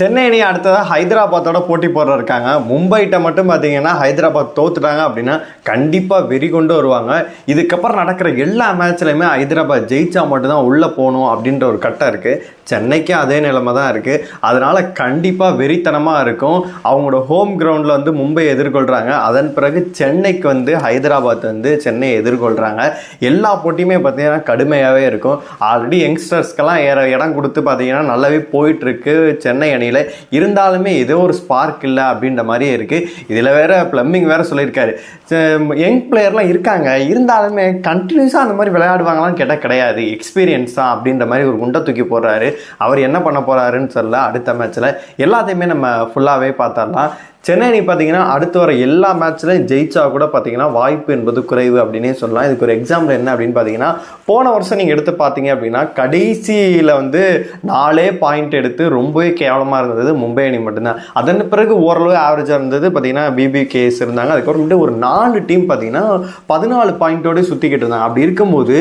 சென்னை அணி அடுத்ததாக ஹைதராபாத்தோட போட்டி போடுற இருக்காங்க மும்பைகிட்ட மட்டும் பார்த்தீங்கன்னா ஹைதராபாத் தோத்துட்டாங்க அப்படின்னா கண்டிப்பாக வெறி கொண்டு வருவாங்க. இதுக்கப்புறம் நடக்கிற எல்லா மேட்ச்லையுமே ஹைதராபாத் ஜெயிச்சா மட்டும்தான் உள்ளே போகணும் அப்படின்ற ஒரு கட்டம் இருக்குது சென்னைக்கு அதே நிலைமை தான் இருக்குது அதனால் கண்டிப்பாக வெறித்தனமாக இருக்கும். அவங்களோட ஹோம் கிரவுண்டில் வந்து மும்பை எதிர்கொள்கிறாங்க அதன் பிறகு சென்னைக்கு வந்து ஹைதராபாத் வந்து சென்னையை எதிர்கொள்கிறாங்க எல்லா போட்டியுமே பார்த்தீங்கன்னா கடுமையாகவே இருக்கும். ஆல்ரெடி யங்ஸ்டர்ஸ்க்கெல்லாம் ஏற இடம் கொடுத்து பார்த்தீங்கன்னா நல்லாவே போயிட்டுருக்கு சென்னை அணியில் இருந்தாலுமே ஏதோ ஒரு ஸ்பார்க் இல்லை அப்படின்ற மாதிரியே இருக்குது இதில் வேற பிளம்பிங் வேற சொல்லியிருக்காரு. யங் பிளேயர்லாம் இருக்காங்க. இருந்தாலுமே கண்டினியூஸாக அந்த மாதிரி விளையாடுவாங்களாம் கேட்டால் கிடையாது. எக்ஸ்பீரியன்ஸ் தான் அப்படின்ற மாதிரி ஒரு குண்டை தூக்கி போடுறாரு. அவர் என்ன பண்ண போறாருன்னு சொல்ல அடுத்த மேட்ச்சில் எல்லாத்தையுமே நம்ம ஃபுல்லாகவே பார்த்தரலாம் சென்னை அணி பார்த்தீங்கன்னா அடுத்து வர எல்லா மேட்ச்லையும் ஜெயிச்சா கூட பார்த்தீங்கன்னா வாய்ப்பு என்பது குறைவு அப்படின்னே சொல்லலாம். இதுக்கு ஒரு எக்ஸாம்பிள் என்ன அப்படின்னு பார்த்தீங்கன்னா போன வருஷம் நீங்கள் எடுத்து பார்த்தீங்க அப்படின்னா கடைசியில் வந்து நாலே பாயிண்ட் எடுத்து ரொம்பவே கேவலமாக இருந்தது மும்பை அணி மட்டும்தான். அதன் பிறகு ஓரளவு ஆவரேஜாக இருந்தது பார்த்தீங்கன்னா பிபி கேஸ் இருந்தாங்க. அதுக்கப்புறமேட்டு ஒரு நாலு டீம் பார்த்தீங்கன்னா பதினாலு பாயிண்ட்டோடய சுற்றிக்கிட்டு இருந்தாங்க. அப்படி இருக்கும்போது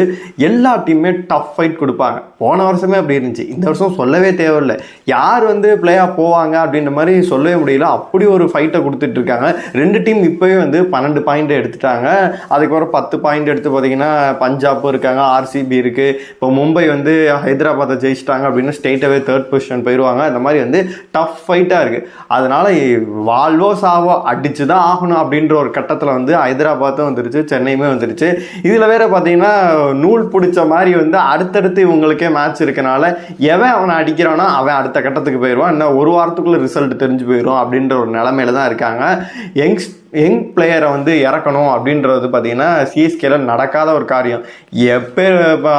எல்லா டீமுமே டஃப் ஃபைட் கொடுப்பாங்க. போன வருஷமே அப்படி இருந்துச்சு. இந்த வருஷம் சொல்லவே தேவையில்லை. யார் வந்து பிளேயாக போவாங்க அப்படின்ற மாதிரி சொல்லவே முடியல. அப்படி ஒரு ஃபைட்டை கொடுத்துட்டு இருக்காங்க ரெண்டு டீம் இப்போவே வந்து பன்னெண்டு பாயிண்ட் எடுத்துட்டாங்க. அதுக்கப்புறம் பத்து பாயிண்ட் எடுத்து பார்த்தீங்கன்னா பஞ்சாபும் இருக்காங்க ஆர்சிபி இருக்குது இப்போ மும்பை வந்து ஹைதராபாத்தை ஜெயிச்சிட்டாங்க அப்படின்னு ஸ்டேட்டாகவே தேர்ட் பொசிஷன் போயிடுவாங்க அந்த மாதிரி வந்து டஃப் ஃபைட்டாக இருக்குது அதனால வாழ்வோ சாவோ அடிச்சு தான் ஆகணும் அப்படின்ற ஒரு கட்டத்தில் வந்து ஹைதராபாத்தும் வந்துருச்சு சென்னையுமே வந்துருச்சு. இதில் வேற பார்த்தீங்கன்னா நூல் பிடிச்ச மாதிரி வந்து அடுத்தடுத்து இவங்களுக்கே மேட்ச் இருக்கனால எவன் அவனை அடிக்கிறானோ அவன் அடுத்த கட்டத்துக்கு போயிடுவான். இன்னும் ஒரு வாரத்துக்குள்ள ரிசல்ட் தெரிஞ்சு போயிடும் அப்படின்ற ஒரு நிலைமை நிலமையில தான் இருக்காங்க. யங்ஸ் யங் பிளேயரை வந்து இறக்கணும் அப்படின்றது பார்த்தீங்கன்னா சிஎஸ்கேல நடக்காத ஒரு காரியம். எப்போ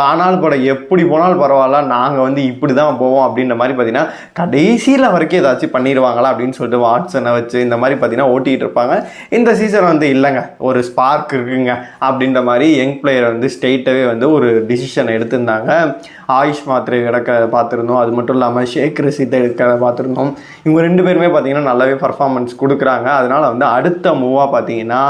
ஆனாலும் படம் எப்படி போனாலும் பரவாயில்ல நாங்கள் வந்து இப்படி தான் போவோம் அப்படின்ற மாதிரி பார்த்தீங்கன்னா கடைசியில் வரைக்கும் ஏதாச்சும் பண்ணிடுவாங்களா அப்படின்னு சொல்லிட்டு வாட்ஸனை வச்சு இந்த மாதிரி பார்த்தீங்கன்னா ஓட்டிகிட்டு இருப்பாங்க. இந்த சீசன் வந்து இல்லைங்க. ஒரு ஸ்பார்க் இருக்குங்க அப்படின்ற மாதிரி யங் பிளேயர் வந்து ஸ்டேட்டாகவே வந்து ஒரு டிசிஷன் எடுத்திருந்தாங்க. ஆயுஷ் மாத்திரை எடுக்க பார்த்துருந்தோம். அது மட்டும் இல்லாமல் ஷேக் ரசீத்தை எடுக்க பார்த்துருந்தோம். இவங்க ரெண்டு பேருமே பார்த்தீங்கன்னா நல்லாவே பர்ஃபார்மன்ஸ் கொடுக்குறாங்க. அதனால் வந்து அடுத்த மூவாக பார்த்தீங்கன்னா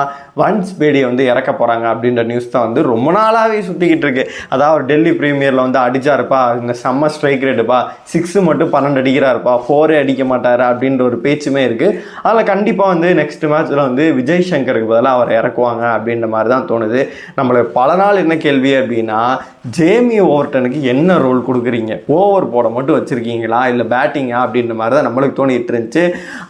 ஒன்ஸ் பேடியை வந்து இறக்க போகிறாங்க அப்படின்ற நியூஸ் தான் வந்து ரொம்ப நாளாகவே சுற்றிக்கிட்டு இருக்கு. அதாவது டெல்லி ப்ரீமியரில் வந்து அடிச்சாருப்பா. இந்த செம்ம ஸ்ட்ரைக் ரேட்டுப்பா சிக்ஸு மட்டும் பன்னெண்டு அடிக்கிறாருப்பா. ஃபோரே அடிக்க மாட்டார் அப்படின்ற ஒரு பேச்சுமே இருக்குது அதில் கண்டிப்பாக வந்து நெக்ஸ்ட் மேட்ச்சில் வந்து விஜய் சங்கருக்கு பதிலாக அவரை இறக்குவாங்க அப்படின்ற மாதிரி தான் தோணுது. நம்மளுக்கு பல நாள் என்ன கேள்வி அப்படின்னா ஜேமி ஓவர்டனுக்கு என்ன ரோல் கொடுக்குறீங்க? ஓவர் போட மட்டும் வச்சுருக்கீங்களா? இல்லை பேட்டிங்கா அப்படின்ற மாதிரி தான் நம்மளுக்கு தோணிட்டு இருந்துச்சு.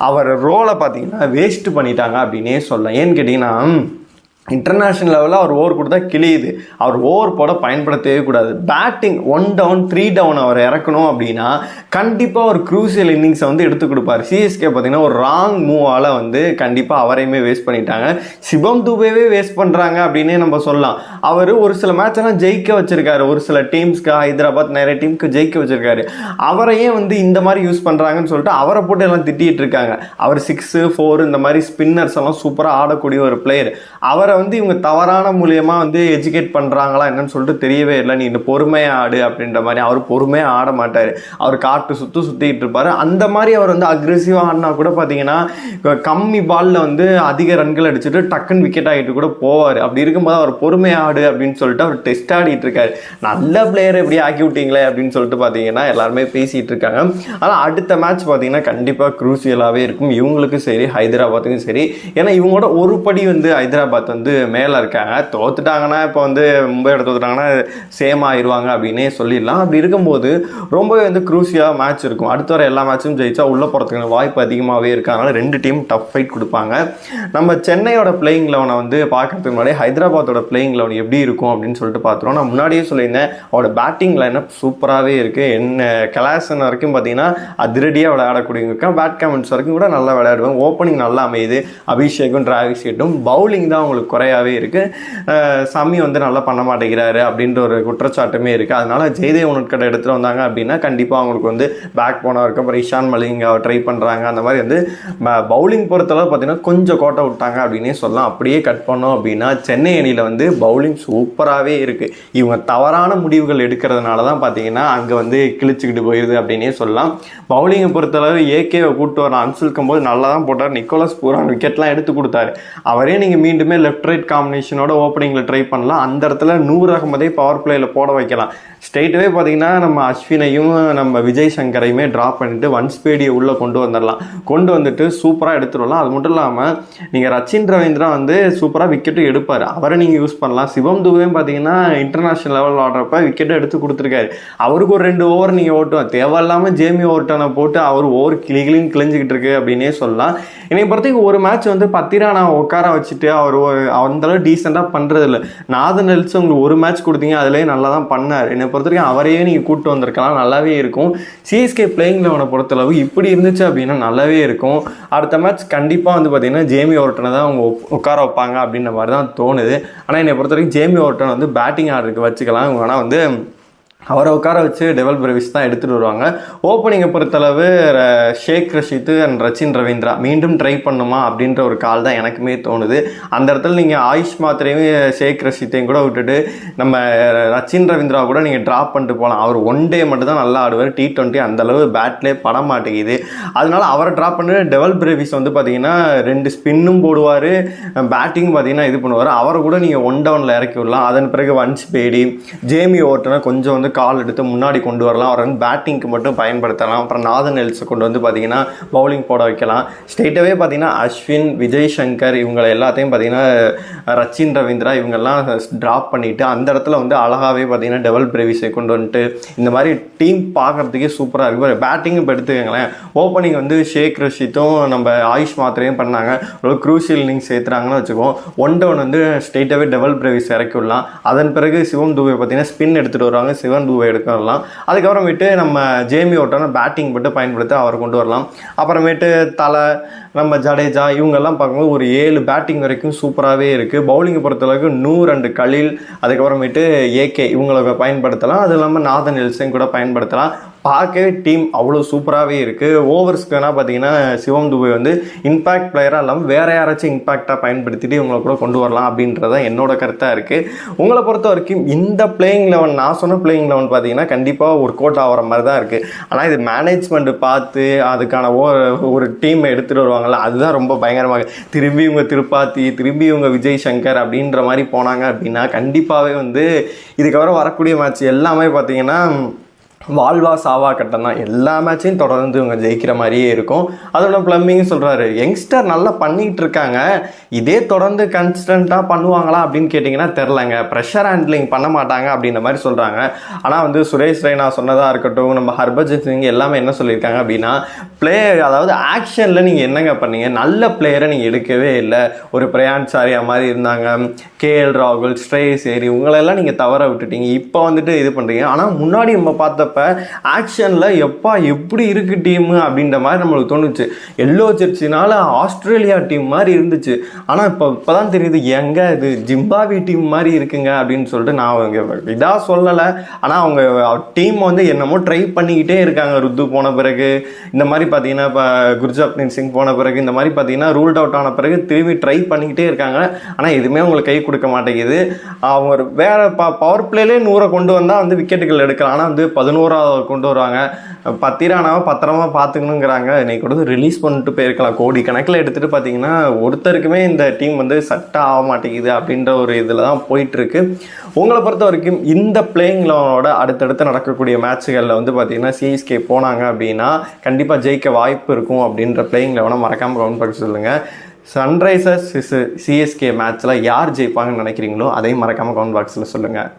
அவர் ரோலை பார்த்தீங்கன்னா வேஸ்ட் பண்ணிட்டாங்க அப்படின்னு சொல்லலாம் ஏன்னு கேட்டிங்கன்னா இன்டர்நேஷ்னல் லெவலில் அவர் ஓவர் கொடுத்தா கிளியுது அவர் ஓவர் போட பயன்படுத்தவே கூடாது. Batting one down three down அவர் இறக்கணும் அப்படின்னா கண்டிப்பாக ஒரு க்ரூசியல் இன்னிங்ஸை வந்து எடுத்து கொடுப்பார். சிஎஸ்கே பார்த்தீங்கன்னா ஒரு ராங் மூவால் வந்து கண்டிப்பாக அவரையுமே வேஸ்ட் பண்ணிட்டாங்க. சிவம் துபேவே வேஸ்ட் பண்ணுறாங்க அப்படின்னே நம்ம சொல்லலாம். அவர் ஒரு சில மேட்செல்லாம் ஜெயிக்க வச்சிருக்காரு. ஒரு சில டீம்ஸ்க்கு ஹைதராபாத் நிறைய டீமுக்கு ஜெயிக்க வச்சிருக்காரு. அவரையே வந்து இந்த மாதிரி யூஸ் பண்ணுறாங்கன்னு சொல்லிட்டு அவரை போட்டு எல்லாம் திட்டிகிட்டு இருக்காங்க. அவர் சிக்ஸு ஃபோர் இந்த மாதிரி ஸ்பின்னர்ஸ் எல்லாம் சூப்பராக ஆடக்கூடிய ஒரு பிளேயர் அவரை வந்து இவங்க தவறான மூலியமா வந்து எஜுகேட் பண்ணுறாங்களா என்னன்னு சொல்லிட்டு தெரியவே இல்லை. நீ இந்த பொறுமையாக ஆடு அப்படின்ற மாதிரி அவர் பொறுமையாக ஆட மாட்டார். அவர் காட்டு சுற்றி சுற்றிட்டு இருப்பார். அந்த மாதிரி அவர் வந்து அக்ரெசிவாக ஆடினா கூட பார்த்தீங்கன்னா கம்மி பாலில் வந்து அதிக ரன்கள் அடிச்சுட்டு டக்குன்னு விக்கெட் ஆகிட்டு கூட போவார். அப்படி இருக்கும்போது அவர் பொறுமையாக ஆடு அப்படின்னு சொல்லிட்டு அவர் டெஸ்ட் ஆடிட்டு இருக்காரு. நல்ல பிளேயர் எப்படி ஆக்கி விட்டீங்களே அப்படின்னு சொல்லிட்டு பார்த்தீங்கன்னா எல்லாருமே பேசிகிட்டு இருக்காங்க. ஆனால் அடுத்த மேட்ச் பார்த்தீங்கன்னா கண்டிப்பாக க்ரூசியலாகவே இருக்கும். இவங்களுக்கும் சரி ஹைதராபாத்துக்கும் சரி. ஏன்னா இவங்களோட ஒரு படி வந்து ஹைதராபாத் வந்து வந்து மேலே இருக்காங்க. தோத்துட்டாங்கன்னா இப்போ வந்து மும்பை தோத்துட்டாங்கன்னா சேம் ஆயிடுவாங்க அப்படின்னே சொல்லிடலாம். அப்படி இருக்கும்போது ரொம்பவே வந்து க்ரூசியாக மேட்ச் இருக்கும். அடுத்த வர எல்லா மேட்சும் ஜெயிச்சா உள்ளே போகிறதுக்கான வாய்ப்பு அதிகமாகவே இருக்கு ரெண்டு டீம் டஃப் ஃபைட் கொடுப்பாங்க. நம்ம சென்னையோட பிளேயிங் லெவனை வந்து பார்க்கறதுக்கு முன்னாடி ஹைதராபாத்தோட பிளேயிங் லெவன் எப்படி இருக்கும் அப்படின்னு சொல்லிட்டு பார்த்துருவோம். நான் முன்னாடியே சொல்லியிருந்தேன். அவரோட பேட்டிங் லைனப் சூப்பராகவே இருக்குது என்ன கலாசன் வரைக்கும் பார்த்தீங்கன்னா அதிரடியாக விளையாடக்கூடியவங்க பேட் கமெண்ட்ஸ் வரைக்கும் கூட நல்லா விளையாடுவாங்க. ஓப்பனிங் நல்லா அமையுது. அபிஷேக்கும் டிராவிஸ் ஹெட்டும் பவுலிங் தான் அவங்களுக்கு குறையாவே இருக்குது சமி வந்து நல்லா பண்ண மாட்டேங்கிறாரு அப்படின்ற ஒரு குற்றச்சாட்டுமே இருக்குது அதனால் ஜெயதேவ் உட்கடை எடுத்துகிட்டு வந்தாங்க அப்படின்னா கண்டிப்பாக அவங்களுக்கு வந்து பேக் போனவருக்கு அப்புறம் இஷான் மலிங் ட்ரை பண்ணுறாங்க அந்த மாதிரி வந்து பவுலிங் பொறுத்தளவு பார்த்தீங்கன்னா கொஞ்சம் கோட்டை விட்டாங்க அப்படின்னே சொல்லலாம். அப்படியே கட் பண்ணோம் அப்படின்னா சென்னை அணியில் வந்து பவுலிங் சூப்பராகவே இருக்குது இவங்க தவறான முடிவுகள் எடுக்கிறதுனால தான் பார்த்தீங்கன்னா அங்கே வந்து கிழிச்சிக்கிட்டு போயிடுது அப்படின்னே சொல்லலாம். பவுலிங்கை பொறுத்தளவு ஏகேவை கூப்பிட்டு வர அன்சுல்க்கும் போது நல்லா தான் போட்டார். நிக்கோலஸ் பூரான் விக்கெட்லாம் எடுத்து கொடுத்தாரு. அவரே நீங்கள் மீண்டுமே லெஃப்ட் லெஃப்ட் ரைட் காம்பினேஷனோட ஓப்பனிங்கில் ட்ரை பண்ணலாம். அந்த இடத்துல நூறு அகமதே பவர் பிளேயில் போட வைக்கலாம். ஸ்ட்ரெயிட்டவே பார்த்தீங்கன்னா நம்ம அஸ்வினையும் நம்ம விஜய் சங்கரையுமே ட்ராப் பண்ணிவிட்டு ஒன் ஸ்பீடியை உள்ளே கொண்டு வந்துடலாம் கொண்டு வந்துட்டு சூப்பராக எடுத்துடலாம் அது மட்டும் இல்லாமல் நீங்கள் ரச்சின் ரவீந்திரா வந்து சூப்பராக விக்கெட்டும் எடுப்பார். அவரை நீங்கள் யூஸ் பண்ணலாம். சிவம் துபையும் பார்த்தீங்கன்னா இன்டர்நேஷனல் லெவல் ஆடுறப்ப விக்கெட்டும் எடுத்து கொடுத்துருக்காரு. அவருக்கு ஒரு ரெண்டு ஓவர் நீங்கள் ஓட்டுவோம் தேவையில்லாமல் ஜேமி ஓவர்டனை போட்டு அவர் ஓவர் கிளி கிளின்னு கிழிஞ்சிக்கிட்டு இருக்கு அப்படின்னே சொல்லலாம். என்னை பொறுத்தவரைக்கும் ஒரு மேட்ச் வந்து பத்திரா நான் உட்கார வச்சுட்டு அவர் ஒரு- அந்த அளவு டீசெண்டாக பண்ணுறது இல்லை நாதன் நெல்ஸ் உங்களுக்கு ஒரு மேட்ச் கொடுத்தீங்க அதுலேயே நல்லா தான் பண்ணார். என்னை பொறுத்த வரைக்கும் அவரையே நீங்கள் கூப்பிட்டு வந்திருக்கலாம் நல்லாவே இருக்கும். சிஎஸ்கே பிளேயிங் லெவனை பொறுத்தளவு இப்படி இருந்துச்சு அப்படின்னா நல்லாவே இருக்கும். அடுத்த மேட்ச் கண்டிப்பாக வந்து பார்த்தீங்கன்னா ஜேமி ஓவர்டனை தான் அவங்க உட்கார வைப்பாங்க அப்படின்ற மாதிரி தான் தோணுது. ஆனால் என்னை பொறுத்த வரைக்கும் ஜேமி ஓவர்டன் வந்து பேட்டிங் ஆர்டருக்கு வச்சுக்கலாம். ஆனால் வந்து அவரை உட்கார வச்சு டெவல் பிரவிஸ் தான் எடுத்துகிட்டு வருவாங்க. ஓப்பனிங்கை பொறுத்தளவு ஷேக் ரஷித் அண்ட் ரச்சின் ரவீந்திரா மீண்டும் ட்ரை பண்ணுமா அப்படின்ற ஒரு கால் தான் எனக்குமே தோணுது. அந்த இடத்துல நீங்கள் ஆயுஷ் மாத்திரையும் ஷேக் ரஷித்தையும் கூட விட்டுட்டு நம்ம ரச்சின் ரவீந்திரா கூட நீங்கள் ட்ராப் பண்ணிட்டு போகலாம் அவர் ஒன் டே மட்டும் தான் நல்லா ஆடுவார். டி டுவெண்ட்டி அந்தளவு பேட்லே பட மாட்டேங்குது. அதனால் அவரை ட்ராப் பண்ணிட்டு டெவல் பிரேவிஸ் வந்து பார்த்தீங்கன்னா ரெண்டு ஸ்பின்னும் போடுவார். பேட்டிங் பார்த்தீங்கன்னா இது பண்ணுவார். அவரை கூட நீங்கள் ஒன் டவுனில் இறக்கி விடலாம். அதன் பிறகு வன்ஸ் பேடி ஜேமி ஓட்டனை கொஞ்சம் வந்து கால் எடுத்து முன்னாடி கொண்டு வரலாம். அவரை வந்து பேட்டிங்க்கு மட்டும் பயன்படுத்தலாம். அப்புறம் நாதன் எல்ஸை கொண்டு வந்து பார்த்தீங்கன்னா பவுலிங் போட வைக்கலாம். ஸ்ட்ரெயிட்டாகவே பார்த்தீங்கன்னா அஸ்வின் விஜய் சங்கர் இவங்களை எல்லாத்தையும் பார்த்தீங்கன்னா ரச்சின் ரவீந்திரா இவங்கெல்லாம் ட்ராப் பண்ணிவிட்டு அந்த இடத்துல வந்து அழகாகவே பார்த்தீங்கன்னா டெவல் பிரேவிஸை கொண்டு வந்துட்டு இந்த மாதிரி டீம் பார்க்கறதுக்கே சூப்பராக இருக்கு. பேட்டிங் இப்போ எடுத்துக்கங்களேன். ஓப்பனிங் வந்து ஷேக் ரஷித்தும் நம்ம ஆயுஷ் மாத்திரையும் பண்ணாங்க. ஒரு க்ரூஷியல் இன்னிங்ஸ் சேர்த்துறாங்கன்னு வச்சுக்கோம் ஒன் டவுன் வந்து ஸ்ட்ரெயிட்டாகவே டெவல் பிரேவிஸ் இறக்கி விடலாம். அதன் பிறகு சிவம் தூவை பார்த்தீங்கன்னா ஸ்பின் எடுத்துகிட்டு வருவாங்க. சிவன் தூவை எடுக்க வரலாம் அதுக்கப்புறமேட்டு நம்ம ஜேமி ஓட்டனை பேட்டிங் மட்டும் பயன்படுத்தி அவரை கொண்டு வரலாம். அப்புறமேட்டு தலை நம்ம ஜடேஜா இவங்கெல்லாம் பார்க்கும்போது ஒரு ஏழு பேட்டிங் வரைக்கும் சூப்பராகவே இருக்குது பவுலிங்கை பொறுத்தளவுக்கு நூறு அண்டு கலில் அதுக்கப்புறமேட்டு ஏகே இவங்களை பயன்படுத்தலாம். அது இல்லாமல் நாதன் எல்சையும் கூட பயன்படுத்தலாம். பார்க்கவே டீம் அவ்வளோ சூப்பராகவே இருக்குது ஓவர்ஸ்க்கு வேணால் பார்த்தீங்கன்னா சிவம் துபை வந்து இம்பாக்ட் பிளேயராக இல்லாமல் வேறு யாராச்சும் இம்பாக்டாக பயன்படுத்திட்டு இவங்களை கூட கொண்டு வரலாம் அப்படின்றத என்னோட கருத்தாக இருக்குது உங்களை பொறுத்த வரைக்கும் இந்த பிளேயிங் லெவன் நான் சொன்ன பிளேயிங் லெவன் பார்த்தீங்கன்னா கண்டிப்பாக ஒர்க் அவுட் ஆகிற மாதிரி தான் இருக்குது ஆனால் இது மேனேஜ்மெண்ட் பார்த்து அதுக்கான ஓ ஒரு டீம் எடுத்துகிட்டு வருவாங்கள அதுதான் ரொம்ப பயங்கரமாக திரும்பி இவங்க திருப்பாத்தி திரும்பி இவங்க விஜய் சங்கர் அப்படின்ற மாதிரி போனாங்க அப்படின்னா கண்டிப்பாகவே வந்து இதுக்கப்புறம் வரக்கூடிய மேட்ச் எல்லாமே பார்த்தீங்கன்னா வாழ்வா சாவா கட்டம் தான் எல்லா மேட்சையும் தொடர்ந்து இவங்க ஜெயிக்கிற மாதிரியே இருக்கும். அதோட பிளம்பிங் சொல்கிறாரு யங்ஸ்டர் நல்லா பண்ணிகிட்டு இருக்காங்க. இதே தொடர்ந்து கன்ஸ்டண்ட்டாக பண்ணுவாங்களா? அப்படின்னு கேட்டிங்கன்னா தெரிலங்க ப்ரெஷர் ஹேண்ட்லிங் பண்ண மாட்டாங்க அப்படின்ற மாதிரி சொல்கிறாங்க ஆனால் வந்து சுரேஷ் ரெய்னா சொன்னதாக இருக்கட்டும் நம்ம ஹர்பஜன் சிங் எல்லாமே என்ன சொல்லியிருக்காங்க அப்படின்னா பிளேயர் அதாவது ஆக்ஷனில் நீங்கள் என்னங்க பண்ணீங்க? நல்ல பிளேயரை நீங்கள் எடுக்கவே இல்லை. ஒரு பிரயான் சாரியா மாதிரி இருந்தாங்க. கேஎல் ராகுல் ஸ்ரேயஸ் ஏரி இவங்களெல்லாம் நீங்கள் தவற விட்டுட்டீங்க. இப்போ வந்துட்டு இது பண்ணுறீங்க ஆனால் முன்னாடி நம்ம பார்த்த பார்த்தப்ப ஆக்ஷனில் எப்பா எப்படி இருக்கு டீமு அப்படின்ற மாதிரி நம்மளுக்கு தோணுச்சு. எல்லோ ஜெர்சினால ஆஸ்திரேலியா டீம் மாதிரி இருந்துச்சு. ஆனால் இப்போ இப்போ தான் தெரியுது எங்கே இது ஜிம்பாவி டீம் மாதிரி இருக்குங்க அப்படின்னு சொல்லிட்டு நான் அவங்க இதாக சொல்லலை. ஆனால் அவங்க டீம் வந்து என்னமோ ட்ரை பண்ணிக்கிட்டே இருக்காங்க. ருத்து போன பிறகு இந்த மாதிரி பார்த்தீங்கன்னா இப்போ குர்ஜாப்னீத் சிங் போன பிறகு இந்த மாதிரி பார்த்தீங்கன்னா ரூல்ட் அவுட் ஆன பிறகு திரும்பி ட்ரை பண்ணிக்கிட்டே இருக்காங்க. ஆனால் எதுவுமே அவங்களுக்கு கை கொடுக்க மாட்டேங்குது. அவங்க வேறு ப பவர் பிளேலே நூறை கொண்டு வந்தால் வந்து விக்கெட்டுகள் எடுக்கலாம். ஆனால் வந்து பதினோரு பதினோராவது கொண்டு வருவாங்க. பத்திரானாவை பத்திரமா பார்த்துக்கணுங்கிறாங்க. இன்னைக்கு கூட ரிலீஸ் பண்ணிட்டு போயிருக்கலாம். கோடி கணக்கில் எடுத்துகிட்டு பார்த்தீங்கன்னா ஒருத்தருக்குமே இந்த டீம் வந்து சட்டை ஆக மாட்டேங்குது அப்படின்ற ஒரு இதில் தான் போயிட்டுருக்கு. உங்களை பொறுத்த வரைக்கும் இந்த பிளேயிங் லெவனோட அடுத்தடுத்து நடக்கக்கூடிய மேட்ச்சுகளில் வந்து பார்த்தீங்கன்னா சிஎஸ்கே போனாங்க அப்படின்னா கண்டிப்பாக ஜெயிக்க வாய்ப்பு இருக்கும் அப்படின்ற பிளேயிங் லெவனை மறக்காமல் கவுண்ட் பண்ணி சொல்லுங்கள் சன்ரைசர்ஸ் சிஎஸ்கே மேட்ச்சில் யார் ஜெயிப்பாங்கன்னு நினைக்கிறீங்களோ அதையும் மறக்காமல் கவுண்ட் பாக்ஸில் சொல்லுங்கள்